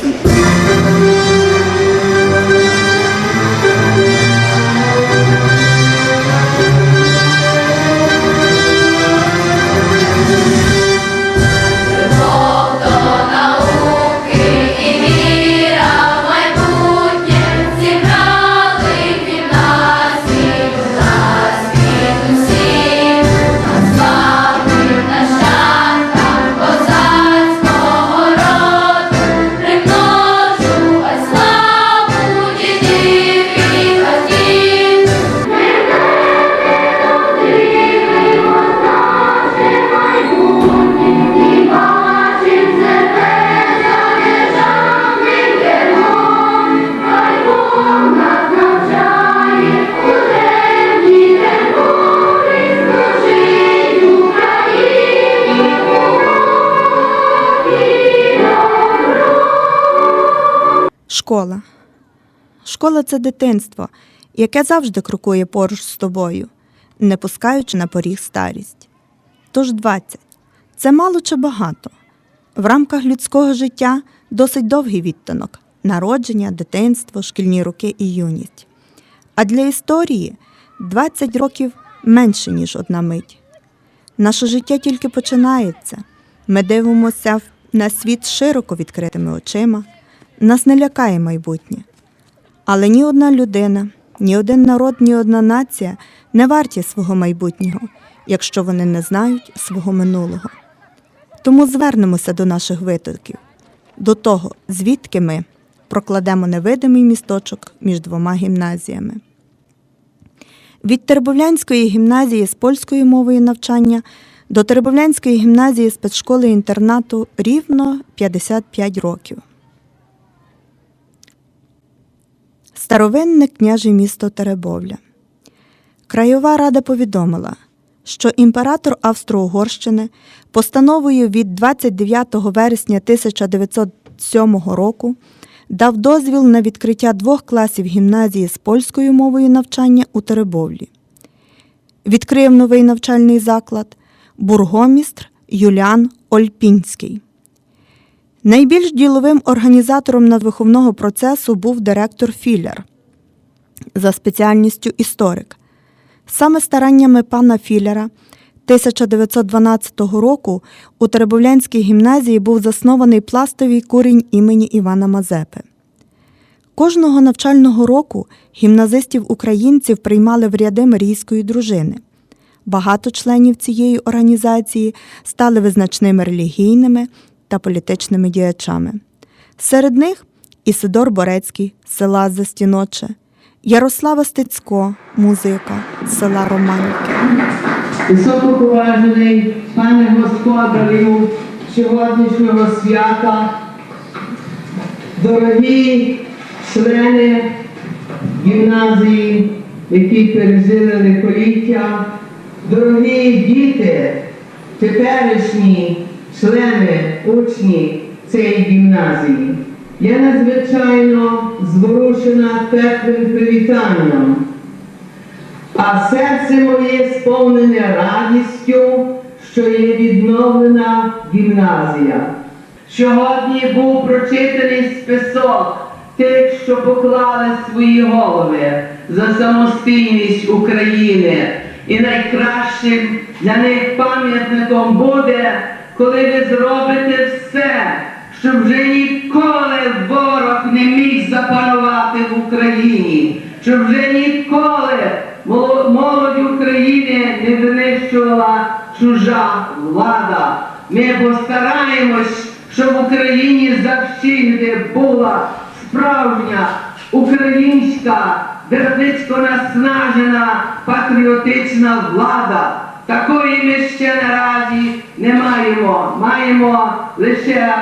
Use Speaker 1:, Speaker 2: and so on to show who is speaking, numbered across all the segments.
Speaker 1: Thank you. Школа. Школа це дитинство, яке завжди крокує поруч з тобою, не пускаючи на поріг старість. Тож 20 це мало чи багато. В рамках людського життя досить довгий відтинок народження, дитинство, шкільні роки і юність. А для історії 20 років менше, ніж одна мить. Наше життя тільки починається. Ми дивимося на світ широко відкритими очима. Нас не лякає майбутнє. Але ні одна людина, ні один народ, ні одна нація не варті свого майбутнього, якщо вони не знають свого минулого. Тому звернемося до наших витоків, до того, звідки ми прокладемо невидимий місточок між двома гімназіями. Від Тербовлянської гімназії з польською мовою навчання до Тербовлянської гімназії спецшколи інтернату рівно 55 років. Старовинне княже місто Теребовля. Краєва рада повідомила, що імператор Австро-Угорщини постановою від 29 вересня 1907 року дав дозвіл на відкриття двох класів гімназії з польською мовою навчання у Теребовлі. Відкрив новий навчальний заклад бургомістр Юліан Ольпінський. Найбільш діловим організатором надвиховного процесу був директор Філяр за спеціальністю історик. Саме стараннями пана Філяра 1912 року у Теребовлянській гімназії був заснований пластовий курінь імені Івана Мазепи. Кожного навчального року гімназистів-українців приймали в ряди Марійської дружини. Багато членів цієї організації стали визначними релігійними та політичними діячами. Серед них Ісидор Борецький села Застіноче, Ярослава Стецько, музика села Романівки.
Speaker 2: Високоповажений пане господарю сьогоднішнього свята, дорогі члени гімназії, які пережили лихоліття, дорогі діти, теперішні члени, учні цієї гімназії. Я надзвичайно зворушена теплим привітанням. А серце моє сповнене радістю, що є відновлена гімназія. Сьогодні був прочитаний список тих, що поклали свої голови за самостійність України. І найкращим для них пам'ятником буде, коли ви зробите все, щоб вже ніколи ворог не міг запанувати в Україні, щоб вже ніколи моло- молодь України не винищувала чужа влада. Ми постараємось, щоб в Україні завжди була справжня українська, виробницько наснажена патріотична влада. Такої ми ще наразі не маємо. Маємо лише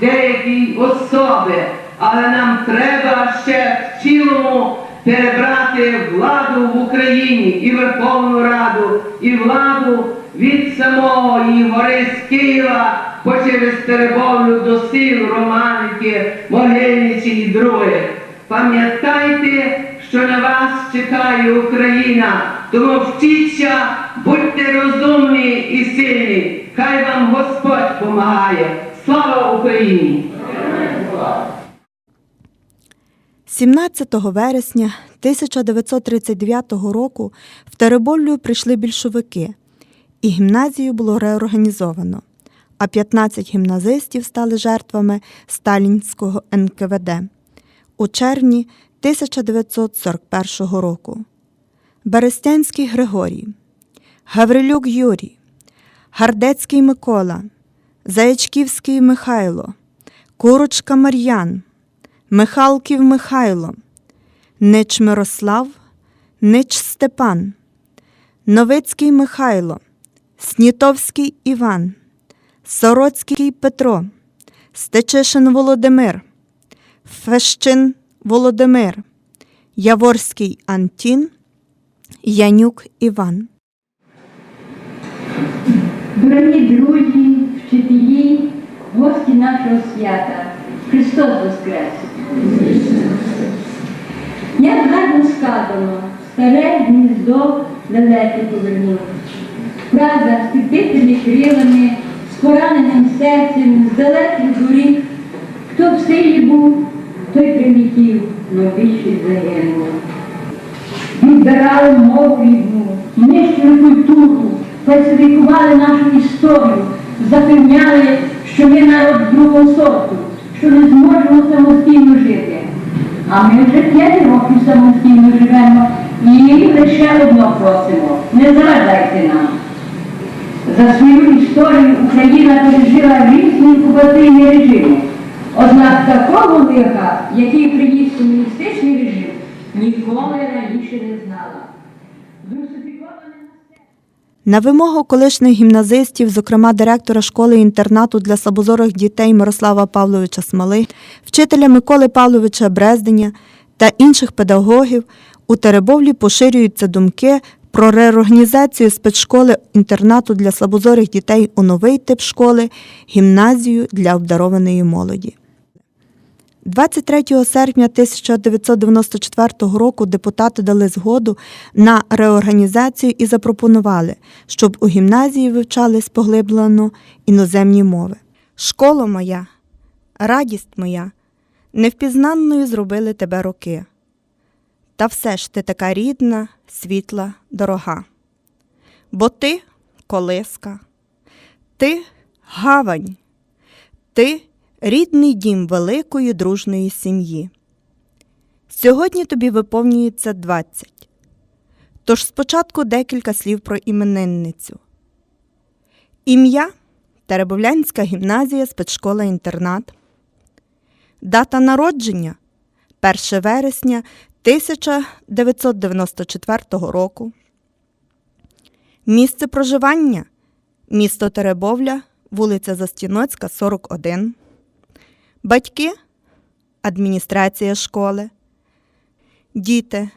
Speaker 2: деякі особи, але нам треба ще в цілому перебрати владу в Україні і Верховну Раду, і владу від самого її гори з Києва по через Теребовлю до сіл Романики, Могильниці і других. Пам'ятайте, що на вас чекає Україна, тому вчіться, будьте розумні і сильні. Хай вам Господь помагає. Слава Україні!
Speaker 1: 17 вересня 1939 року в Тереболлю прийшли більшовики, і гімназію було реорганізовано, а 15 гімназистів стали жертвами сталінського НКВД у червні 1941 року. Берестянський Григорій, Гаврилюк Юрій, Гардецький Микола, Заячківський Михайло, Курочка Мар'ян, Михалків Михайло, Нич Мирослав, Нич Степан, Новицький Михайло, Снітовський Іван, Сороцький Петро, Стечишин Володимир, Фещин Володимир, Яворський Антін, Янюк Іван.
Speaker 3: Дорогі друзі, вчителі, гості нашого свята, Христос Воскрес! Як гарно сказано, старе гніздо лелеки повернув. Правда, степителі крилами, з пораненим серцем, з далеких доріг. Хто в силі був, той прилетів, но більшість загинув відбирали мову рідну, нищили культуру, фальсифікували нашу історію, запевняли, що ми народ другого сорту, що не зможемо самостійно жити. А ми вже п'ять років самостійно живемо і лише одно просимо, не заважайте нам. За свою історію Україна пережила різні окупаційні режими. Однак такого лиха, який приніс ніколи раніше не знала.
Speaker 1: На вимогу колишніх гімназистів, зокрема директора школи-інтернату для слабозорих дітей Мирослава Павловича Смоли, вчителя Миколи Павловича Брезденя та інших педагогів, у Теребовлі поширюються думки про реорганізацію спецшколи-інтернату для слабозорих дітей у новий тип школи гімназію для обдарованої молоді. 23 серпня 1994 року депутати дали згоду на реорганізацію і запропонували, щоб у гімназії вивчались поглиблено іноземні мови. Школа моя, радість моя, невпізнанною зробили тебе роки. Та все ж ти така рідна, світла, дорога. Бо ти колиска, ти гавань, ти рідний дім великої дружної сім'ї. Сьогодні тобі виповнюється 20. Тож спочатку декілька слів про іменинницю. Ім'я Теребовлянська гімназія, спецшкола інтернат. Дата народження 1 вересня 1994 року. Місце проживання місто Теребовля, вулиця Застіноцька, 41. Батьки? Адміністрація школи. Діти.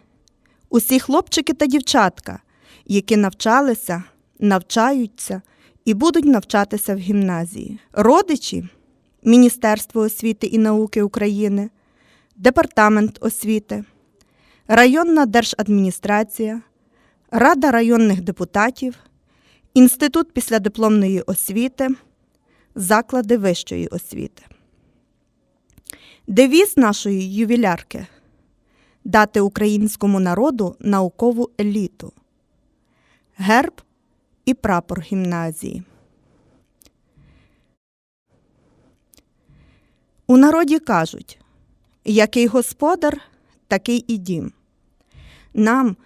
Speaker 1: Усі хлопчики та дівчатка, які навчалися, навчаються і будуть навчатися в гімназії. Родичі? Міністерство освіти і науки України, Департамент освіти, районна держадміністрація, Рада районних депутатів, Інститут післядипломної освіти, заклади вищої освіти. Девіз нашої ювілярки дати українському народу наукову еліту, герб і прапор гімназії. У народі кажуть, який господар, такий і дім. Нам,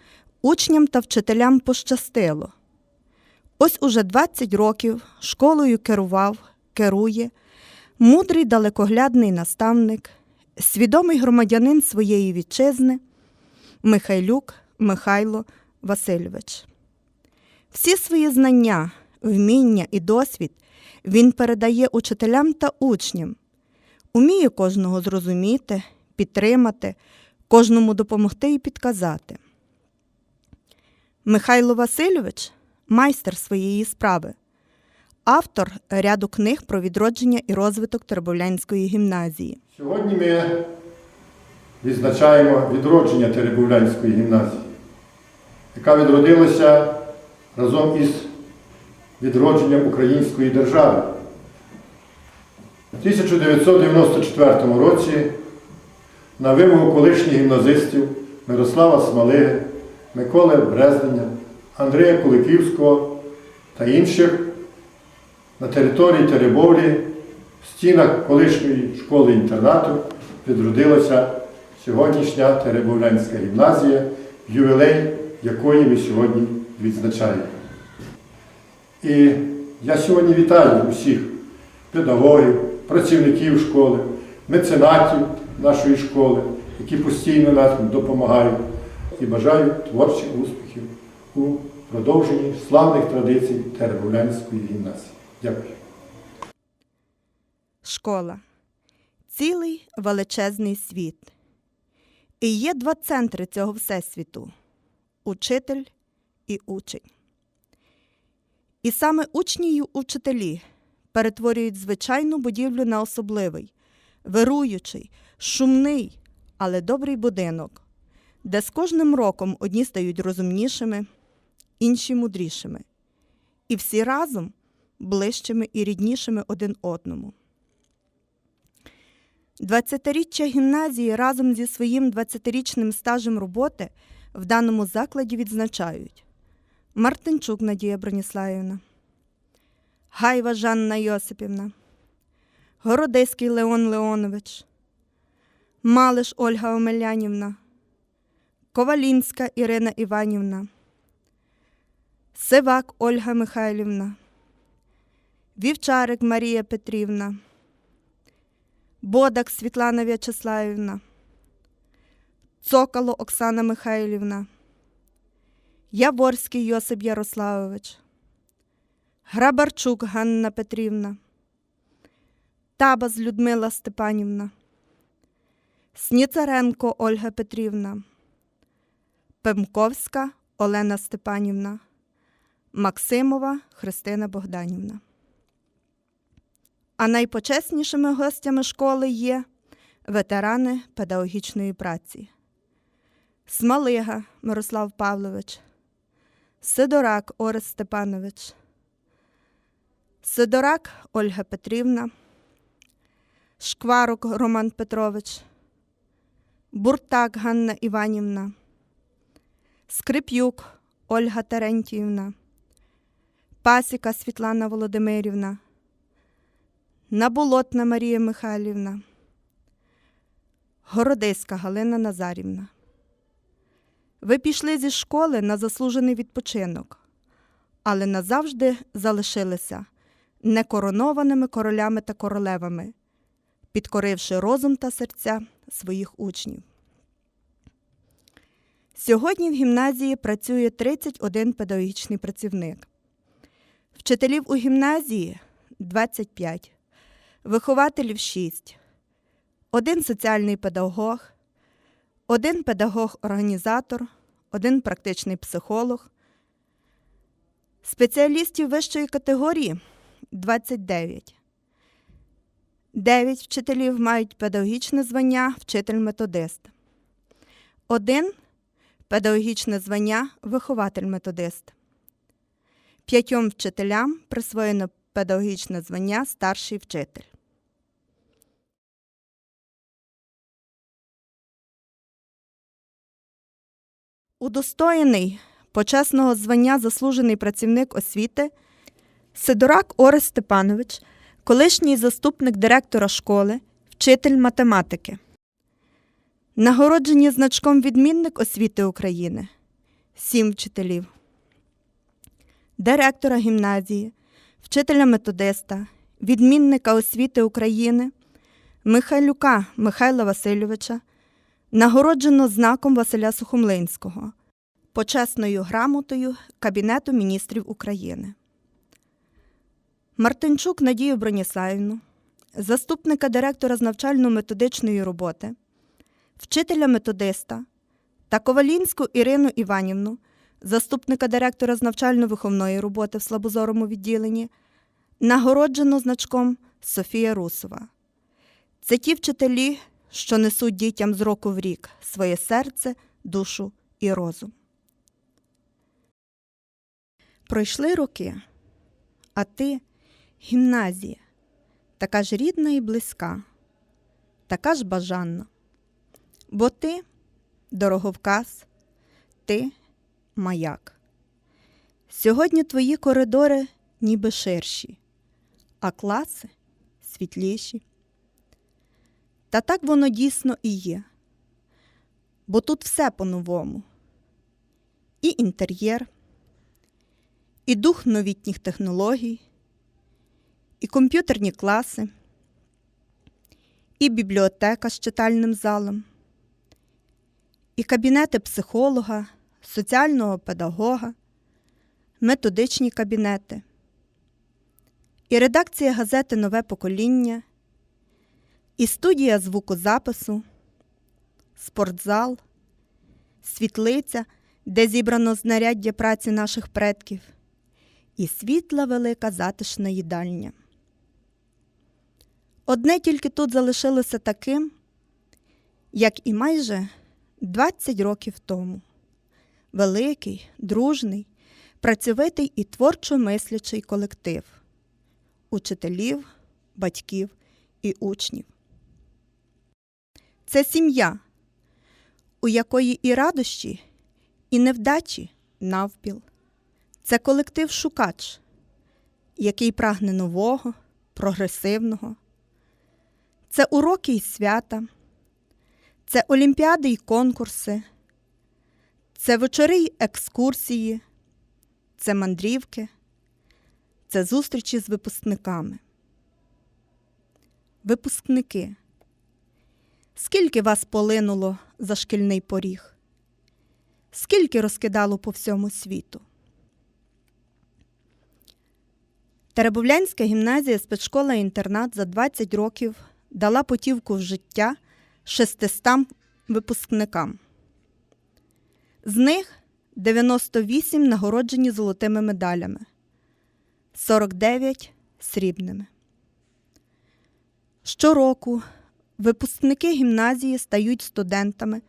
Speaker 1: учням та вчителям, пощастило. Ось уже 20 років школою керував, керує мудрий далекоглядний наставник, свідомий громадянин своєї вітчизни Михайлюк Михайло Васильович. Всі свої знання, вміння і досвід він передає учителям та учням, уміє кожного зрозуміти, підтримати, кожному допомогти і підказати. Михайло Васильович майстер своєї справи, автор ряду книг про відродження і розвиток Тербовлянської гімназії.
Speaker 4: Сьогодні ми відзначаємо відродження Теребовлянської гімназії, яка відродилася разом із відродженням української держави. У 1994 році на вимогу колишніх гімназистів Мирослава Смалиги, Миколи Брезнення, Андрія Куликівського та інших на території Теребовлі в стінах колишньої школи-інтернату відродилася сьогоднішня Теребовлянська гімназія, ювілей якої ми сьогодні відзначаємо. І я сьогодні вітаю усіх педагогів, працівників школи, меценатів нашої школи, які постійно нам допомагають і бажаю творчих успіхів у продовженні славних традицій Теребовлянської гімназії. Дякую.
Speaker 1: Школа цілий величезний світ. І є два центри цього всесвіту учитель і учень. І саме учні й учителі перетворюють звичайну будівлю на особливий, вируючий, шумний, але добрий будинок, де з кожним роком одні стають розумнішими, інші мудрішими, і всі разом ближчими і ріднішими один одному. 20-річчя гімназії разом зі своїм 20-річним стажем роботи в даному закладі відзначають. Мартинчук Надія Броніславівна, Гайва Жанна Йосипівна, Городиський Леон Леонович, Малиш Ольга Омелянівна, Ковалінська Ірина Іванівна, Сивак Ольга Михайлівна, Вівчарик Марія Петрівна. Бодак Світлана В'ячеславівна, Цокало Оксана Михайлівна, Яворський Йосип Ярославович, Грабарчук Ганна Петрівна, Табас Людмила Степанівна, Сніцаренко Ольга Петрівна, Пемковська Олена Степанівна, Максимова Христина Богданівна. А найпочеснішими гостями школи є ветерани педагогічної праці. Смалига Мирослав Павлович, Сидорак Орес Степанович, Сидорак Ольга Петрівна, Шкварук Роман Петрович, Буртак Ганна Іванівна, Скрип'юк Ольга Терентіївна, Пасіка Світлана Володимирівна. Наболотна Марія Михайлівна, Городиська Галина Назарівна. Ви пішли зі школи на заслужений відпочинок, але назавжди залишилися некоронованими королями та королевами, підкоривши розум та серця своїх учнів. Сьогодні в гімназії працює 31 педагогічний працівник. Вчителів у гімназії 25 вихователів 6, один соціальний педагог, один педагог-організатор, один практичний психолог, спеціалістів вищої категорії 29. 9 вчителів мають педагогічне звання вчитель-методист. Один педагогічне звання вихователь-методист. П'ятьом вчителям присвоєно педагогічне звання старший вчитель. Удостоєний почесного звання заслужений працівник освіти Сидорак Орес Степанович, колишній заступник директора школи, вчитель математики. Нагороджені значком відмінник освіти України сім вчителів, директора гімназії, вчителя методиста, відмінника освіти України Михайлюка Михайла Васильовича, нагороджено знаком Василя Сухомлинського, почесною грамотою Кабінету міністрів України. Мартинчук Надію Броніславівну, заступника директора з навчально-методичної роботи, вчителя методиста та Ковалінську Ірину Іванівну, заступника директора з навчально-виховної роботи в слабозорому відділенні, нагороджено значком Софія Русова. Це ті вчителі, що несуть дітям з року в рік своє серце, душу і розум. Пройшли роки, а ти гімназія, така ж рідна і близька, така ж бажанна. Бо ти дороговказ, ти маяк. Сьогодні твої коридори ніби ширші, а класи світліші. Та так воно дійсно і є. Бо тут все по-новому. І інтер'єр, і дух новітніх технологій, і комп'ютерні класи, і бібліотека з читальним залом, і кабінети психолога, соціального педагога, методичні кабінети, і редакція газети Нове покоління, і студія звукозапису, спортзал, світлиця, де зібрано знаряддя праці наших предків, і світла велика затишна їдальня. Одне тільки тут залишилося таким, як і майже 20 років тому. Великий, дружний, працьовитий і творчо мислячий колектив учителів, батьків і учнів. Це сім'я, у якої і радощі, і невдачі навпіл. Це колектив шукач, який прагне нового, прогресивного. Це уроки й свята, це олімпіади й конкурси, це вечори й екскурсії, це мандрівки, це зустрічі з випускниками. Випускники. Скільки вас полинуло за шкільний поріг? Скільки розкидало по всьому світу? Теребовлянська гімназія спецшкола-інтернат за 20 років дала путівку в життя 600 випускникам. З них 98 нагороджені золотими медалями, 49 срібними. Щороку випускники гімназії стають студентами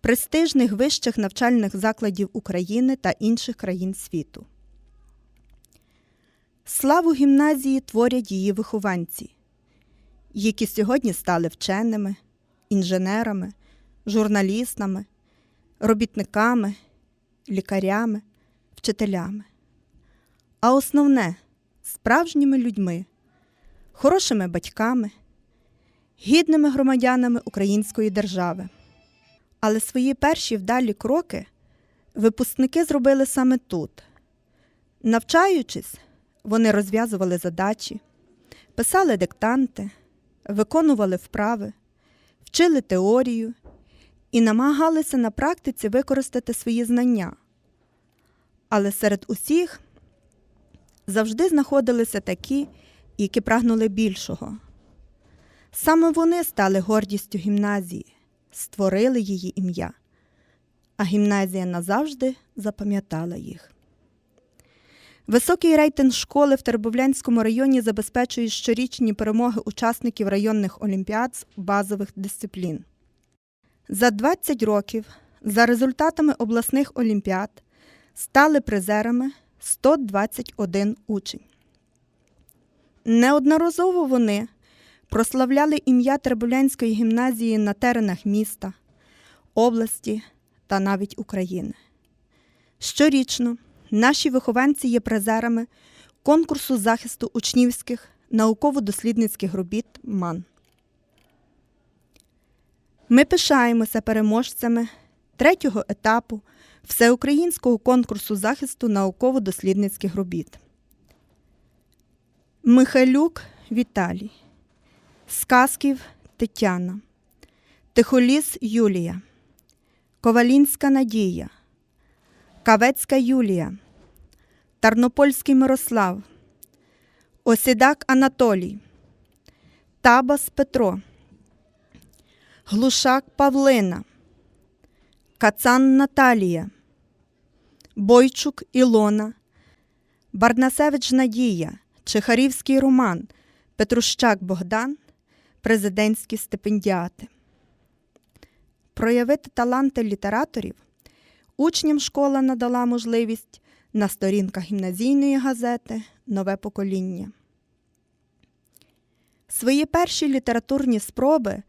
Speaker 1: престижних вищих навчальних закладів України та інших країн світу. Славу гімназії творять її вихованці, які сьогодні стали вченими, інженерами, журналістами, робітниками, лікарями, вчителями. А основне справжніми людьми, хорошими батьками, гідними громадянами української держави. Але свої перші вдалі кроки випускники зробили саме тут. Навчаючись, вони розв'язували задачі, писали диктанти, виконували вправи, вчили теорію і намагалися на практиці використати свої знання. Але серед усіх завжди знаходилися такі, які прагнули більшого. Саме вони стали гордістю гімназії, створили її ім'я, а гімназія назавжди запам'ятала їх. Високий рейтинг школи в Тербовлянському районі забезпечує щорічні перемоги учасників районних олімпіад з базових дисциплін. За 20 років за результатами обласних олімпіад стали призерами 121 учень. Неодноразово вони прославляли ім'я Тербулянської гімназії на теренах міста, області та навіть України. Щорічно наші вихованці є призерами конкурсу захисту учнівських науково-дослідницьких робіт МАН. Ми пишаємося переможцями третього етапу Всеукраїнського конкурсу захисту науково-дослідницьких робіт. Михайлюк Віталій, Сказків Тетяна, Тихоліс Юлія, Ковалінська Надія, Кавецька Юлія, Тарнопольський Мирослав, Осідак Анатолій, Табас Петро, Глушак Павлина, Кацан Наталія, Бойчук Ілона, Барнасевич Надія, Чехарівський Роман, Петрущак Богдан, президентські стипендіати. Проявити таланти літераторів учням школа надала можливість на сторінках гімназійної газети Нове покоління. Свої перші літературні спроби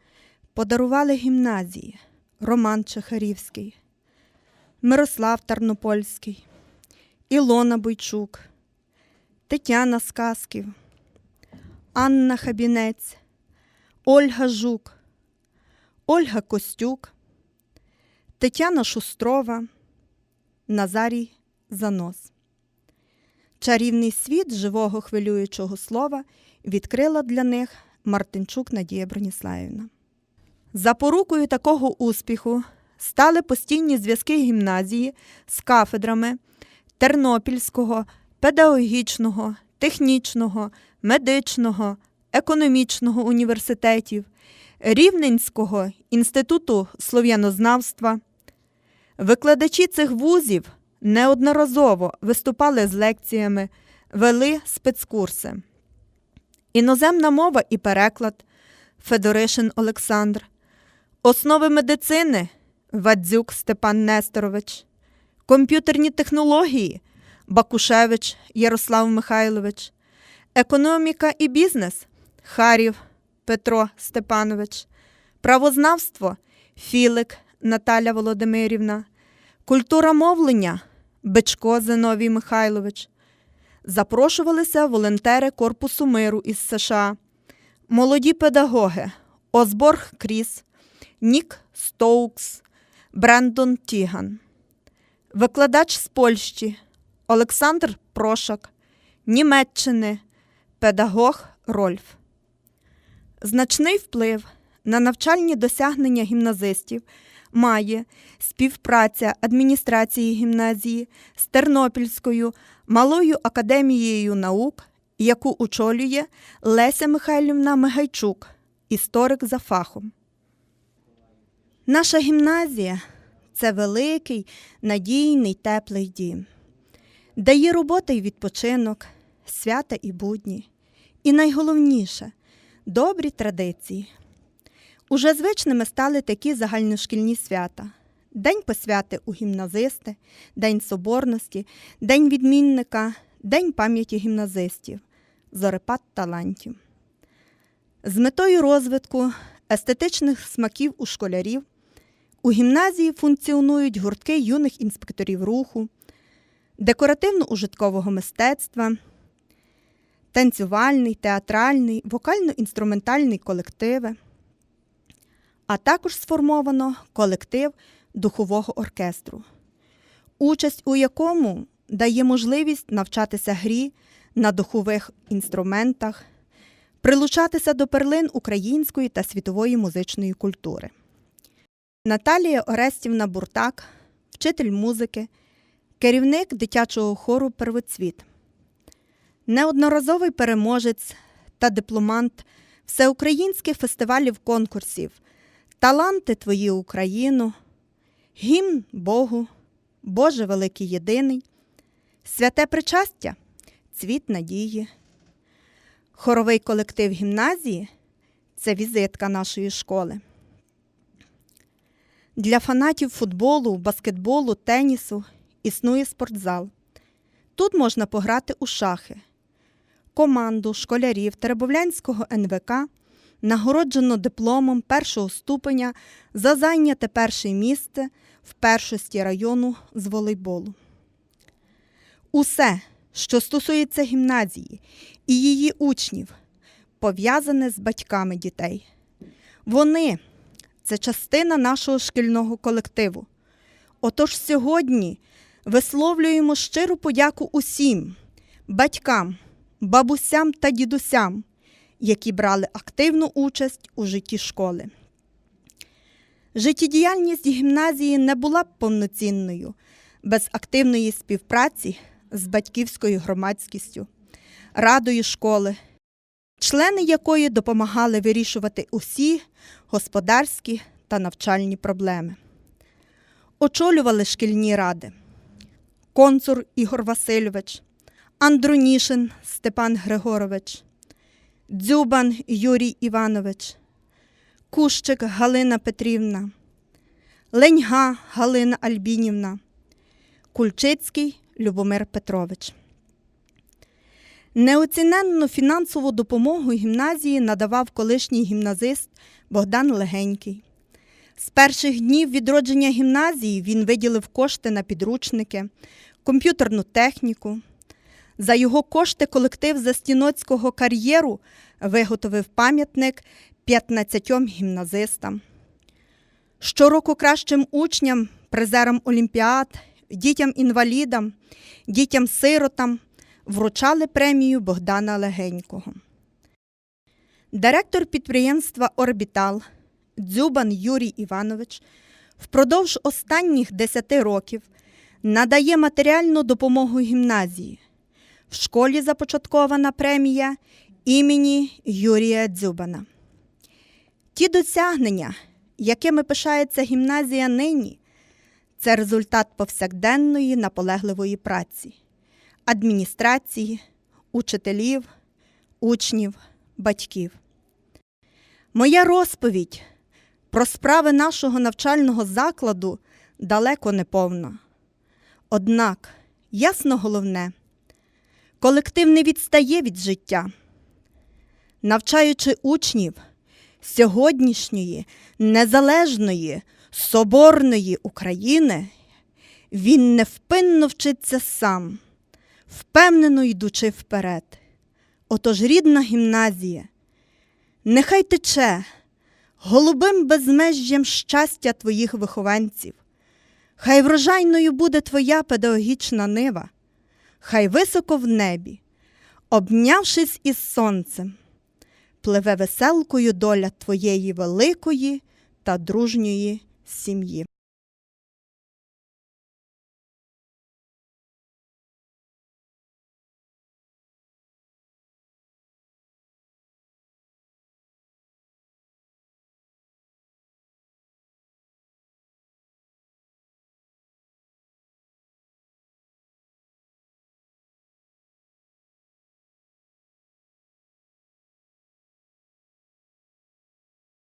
Speaker 1: подарували гімназії, Роман Чехарівський, Мирослав Тарнопольський, Ілона Бойчук, Тетяна Сказків, Анна Хабінець, Ольга Жук, Ольга Костюк, Тетяна Шустрова, Назарій Занос. Чарівний світ живого хвилюючого слова відкрила для них Мартинчук Надія Броніславівна. Запорукою такого успіху стали постійні зв'язки гімназії з кафедрами Тернопільського, педагогічного, технічного, медичного, економічного університетів, Рівненського інституту слов'янознавства. Викладачі цих вузів неодноразово виступали з лекціями, вели спецкурси. Іноземна мова і переклад. Федоришин Олександр, основи медицини. Вадзюк Степан Несторович, комп'ютерні технології. Бакушевич Ярослав Михайлович, економіка і бізнес Харів Петро Степанович, правознавство Філик Наталя Володимирівна, культура мовлення Бичко Зиновій Михайлович. Запрошувалися волонтери Корпусу миру із США, молоді педагоги Осборг Кріс, Нік Стоукс, Брендон Тіган, викладач з Польщі Олександр Прошак, Німеччини, педагог Рольф. Значний вплив на навчальні досягнення гімназистів має співпраця адміністрації гімназії з Тернопільською малою академією наук, яку очолює Леся Михайлівна Мигайчук, історик за фахом. Наша гімназія це великий, надійний, теплий дім, де є робота і відпочинок, свята і будні. І найголовніше добрі традиції. Уже звичними стали такі загальношкільні свята: День посвяти у гімназисти, День Соборності, День відмінника, День пам'яті гімназистів, Зорепад талантів. З метою розвитку естетичних смаків у школярів у гімназії функціонують гуртки юних інспекторів руху, декоративно-ужиткового мистецтва, танцювальний, театральний, вокально-інструментальний колективи, а також сформовано колектив духового оркестру, участь у якому дає можливість навчатися грі на духових інструментах, прилучатися до перлин української та світової музичної культури. Наталія Орестівна Буртак, вчитель музики, керівник дитячого хору Первоцвіт, неодноразовий переможець та дипломант всеукраїнських фестивалів конкурсів Таланти Твої Україну, Гімн Богу, Боже Великий Єдиний, Святе Причастя, Цвіт Надії. Хоровий колектив гімназії це візитка нашої школи. Для фанатів футболу, баскетболу, тенісу існує спортзал. Тут можна пограти у шахи. Команду школярів Теребовлянського НВК нагороджено дипломом першого ступеня за зайняте перше місце в першості району з волейболу. Усе, що стосується гімназії і її учнів, пов'язане з батьками дітей. Вони це частина нашого шкільного колективу. Отож сьогодні висловлюємо щиру подяку усім батькам, бабусям та дідусям, які брали активну участь у житті школи. Життєдіяльність гімназії не була б повноцінною без активної співпраці з батьківською громадськістю, радою школи, члени якої допомагали вирішувати усі господарські та навчальні проблеми. Очолювали шкільні ради концур Ігор Васильович, Андронішин Степан Григорович, Дзюбан Юрій Іванович, Кущик Галина Петрівна, Леньга Галина Альбінівна, Кульчицький Любомир Петрович. Неоціненну фінансову допомогу гімназії надавав колишній гімназист Богдан Легенький. З перших днів відродження гімназії він виділив кошти на підручники, комп'ютерну техніку. За його кошти колектив Застіноцького кар'єру виготовив пам'ятник 15 гімназистам. Щороку кращим учням, призерам олімпіад, дітям-інвалідам, дітям-сиротам вручали премію Богдана Легенького. Директор підприємства Орбітал Дзюбан Юрій Іванович впродовж останніх 10 років надає матеріальну допомогу гімназії. В школі започаткована премія імені Юрія Дзюбана. Ті досягнення, якими пишається гімназія нині, це результат повсякденної наполегливої праці, адміністрації, учителів, учнів, батьків. Моя розповідь про справи нашого навчального закладу далеко не повна. Однак, ясно головне, колектив не відстає від життя. Навчаючи учнів сьогоднішньої незалежної соборної України, він невпинно вчиться сам, впевнено йдучи вперед. Отож рідна гімназія, нехай тече голубим безмежжям щастя твоїх вихованців. Хай врожайною буде твоя педагогічна нива, хай високо в небі, обнявшись із сонцем, пливе веселкою доля твоєї великої та дружньої сім'ї.